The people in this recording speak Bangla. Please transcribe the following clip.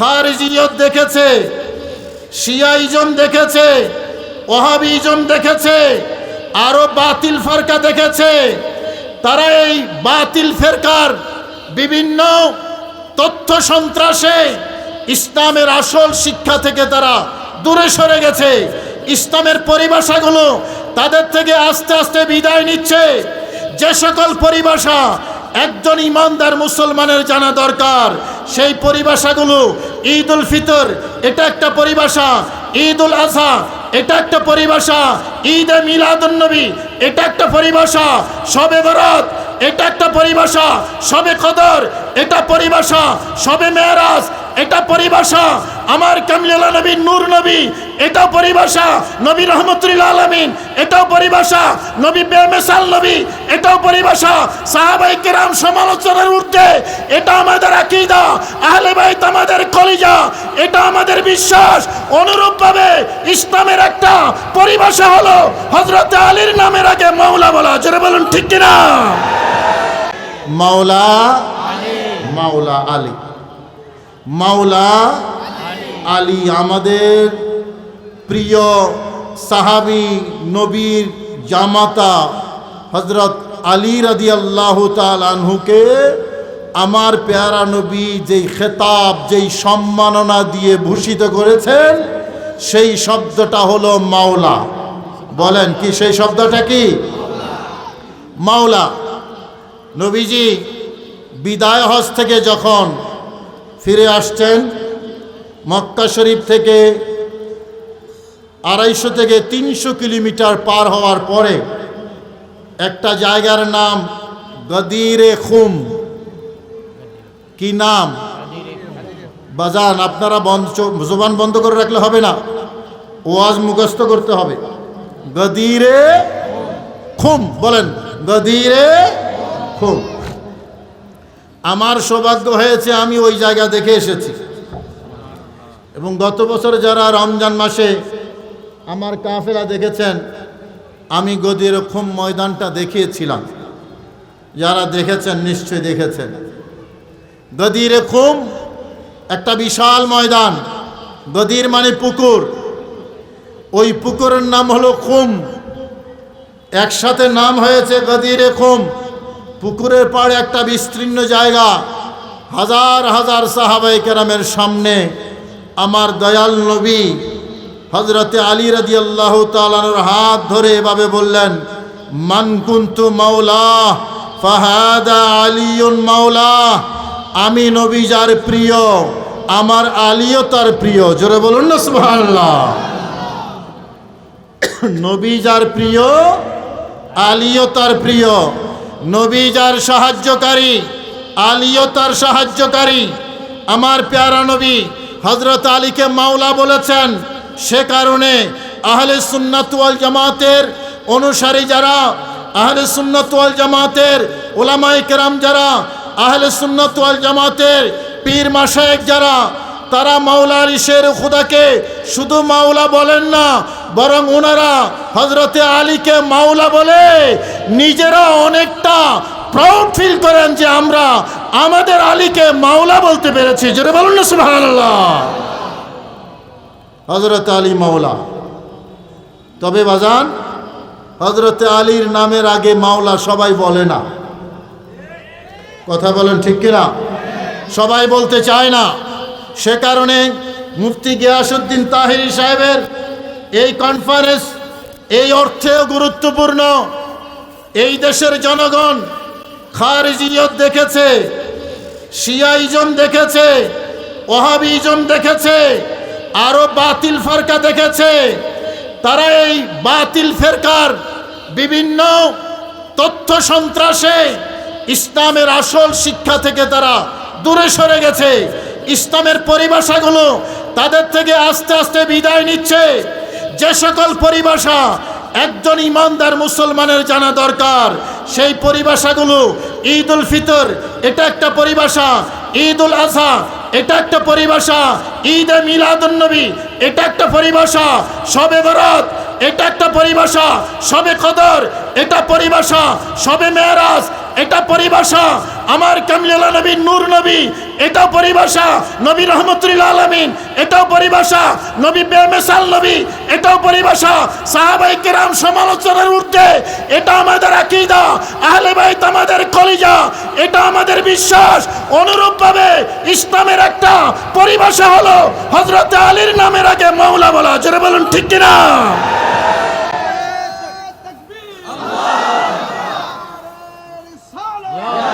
খারিজিয়ত দেখেছে শিয়াইজম দেখেছে ওহাবিজম দেখেছে, আরও বাতিল ফারকা দেখেছে। তারা এই বাতিল ফেরকার বিভিন্ন তথ্য সন্ত্রাসে ইসলামের আসল শিক্ষা থেকে তারা দূরে সরে গেছে। ইসলামের পরিভাষাগুলো তাদের থেকে আস্তে আস্তে বিদায় নিচ্ছে। যে সকল পরিভাষা একজন ইমানদার মুসলমানের জানা দরকার, সেই পরিভাষাগুলো ঈদ উল ফিতর, এটা একটা পরিভাষা। ঈদ উল আজহা এটা একটা পরিভাষা। ঈদ এ মিলাদুন্নবী এটা একটা পরিভাষা। সবে বরাত এটা একটা পরিভাষা। সবে কদর, এটা পরিভাষা। সবে মেয়ারাজ, এটা পরিভাষা। আমার কামলিলা নবী, নূর নবী, এটাও পরিভাষা, নবী রহমতুল্লাহ আলমিন, এটাও পরিভাষা, নবী বেমেসাল নবী, এটাও পরিভাষা সাহাবাই কেরাম সমালোচনার ঊর্ধ্বে, এটা আমাদের আকিদা, আহলে বাইত আমাদের কলিজা, এটা আমাদের বিশ্বাস, অনুরূপভাবে ইসলামের একটা পরিভাষা হলো হজরত আলীর নামের আগে মাওলা বলা, জোরে বলুন ঠিক কিনা? মাওলা মাওলা আলী, মাওলা আলী আমাদের প্রিয় সাহাবি নবীর জামাতা হজরত আলী রাদি আল্লাহ আনহুকে আমার পেয়ারা নবী যেই খেতাব, যেই সম্মাননা দিয়ে ভূষিত করেছেন, সেই শব্দটা হলো মাওলা। বলেন কি সেই শব্দটা কি? মাওলা। নবীজি বিদায় হজ থেকে যখন ফিরে আসছেন মক্কা শরীফ থেকে আড়াইশো থেকে তিনশো কিলোমিটার পার হওয়ার পরে একটা জায়গার নাম গদিরে খুম। কি নাম? বাজান আপনারা বন্ধ জোবান বন্ধ করে রাখলে হবে না। ওয়াজ মুখস্থ করতে হবে। গদিরে খুম, বলেন, গদিরে খুম। আমার সৌভাগ্য হয়েছে আমি ওই জায়গা দেখে এসেছি। এবং গত বছর যারা রমজান মাসে আমার কাফেলা দেখেছেন, আমি গদির খুম ময়দানটা দেখিয়েছিলাম। যারা দেখেছেন নিশ্চয়ই দেখেছেন। গদির খুম একটা বিশাল ময়দান, গদির মানে পুকুর। ওই পুকুরের নাম হলো খুম। একসাথে নাম হয়েছে গদিরে খুম। পুকুরের পাড়ে একটা বিস্তীর্ণ জায়গা, হাজার হাজার সাহাবাই কেরামের সামনে আমার দয়াল নবী হজরতে আলী রাজি আল্লাহ তালানোর হাত ধরে এভাবে বললেন মানকুন্তু মাওলা ফাহাদা আলিউন মাওলা আমি নবী যার প্রিয়, আমার আলীও তার প্রিয়। জোরে বলুন না, সুবহানাল্লাহ। নবী যার প্রিয়, আলীও তার প্রিয়। নবী যার সাহায্যকারী, আলীও তার সাহায্যকারী। আমার প্যারা নবী হজরত আলীকে মাওলা বলেছেন, সে কারণে আহলে সুন্নাতুয়াল জামাতের অনুসারী যারা, আহলে সুন্নাতুয়াল জামাতের ওলামাই কেরাম যারা, আহলে সুন্নাতুয়াল জামাতের পীর মাসায়েক যারা, তারা মাওলা আলী শের খুদাকে শুধু মাওলা বলেন না, বরং ওনারা হজরতে আলীকে মাওলা বলে নিজেরা অনেকটা প্রাউড ফিল করেন যে আমরা আমাদের আলীকে মাওলা বলতে পেরেছি। যেটা বলুন না, সুবহানাল্লাহ। হজরত আলী মাওলা। তবে বাজান হজরতে আলীর নামের আগে মাওলা সবাই বলে না। কথা বলেন ঠিক কিনা? সবাই বলতে চায় না। সে কারণে মুফতি গিয়াসুদ্দিন তাহিরি সাহেবের এই কনফারেন্স এই অর্থেও গুরুত্বপূর্ণ। এই দেশের জনগণ খারিজিয়ত দেখেছে। শিয়াইজম দেখেছে ওহাবিজম দেখেছে আরও বাতিল ফারকা দেখেছে। তারা এই বাতিল ফেরকার বিভিন্ন তথ্য সন্ত্রাসে ইসলামের আসল শিক্ষা থেকে তারা দূরে সরে গেছে। ইসলামের পরিভাষাগুলো তাদের থেকে আস্তে আস্তে বিদায় নিচ্ছে। যে সকল পরিভাষা একজন ইমানদার মুসলমানের জানা দরকার, সেই পরিভাষাগুলো ঈদ উল ফিতর, এটা একটা পরিভাষা। ঈদ উল আজহা এটা একটা পরিভাষা। ঈদ এ মিলাদুন্নবী এটা একটা পরিভাষা। সবে বরাত এটা একটা পরিভাষা। সবে কদর, এটা পরিভাষা। সবে মেয়ারাজ এটা পরিভাষা আমার কামলিয়ালা নবী, নূর নবী, এটাও পরিভাষা নবী রহমতুল্লাহ আলমিন, এটাও পরিভাষা নবী বেমেসাল নবী, এটাও পরিভাষা সাহাবাই কেরাম সমালোচনার ঊর্ধ্বে। এটা আমাদের আকিদা, আহলে বাইত আমাদের কলিজা, এটা আমাদের বিশ্বাস। অনুরূপভাবে ইসলামের একটা পরিভাষা হলো হজরত আলীর নামের আগে মাওলা বলা। জোরে বলুন, ঠিক কিনা? Yeah.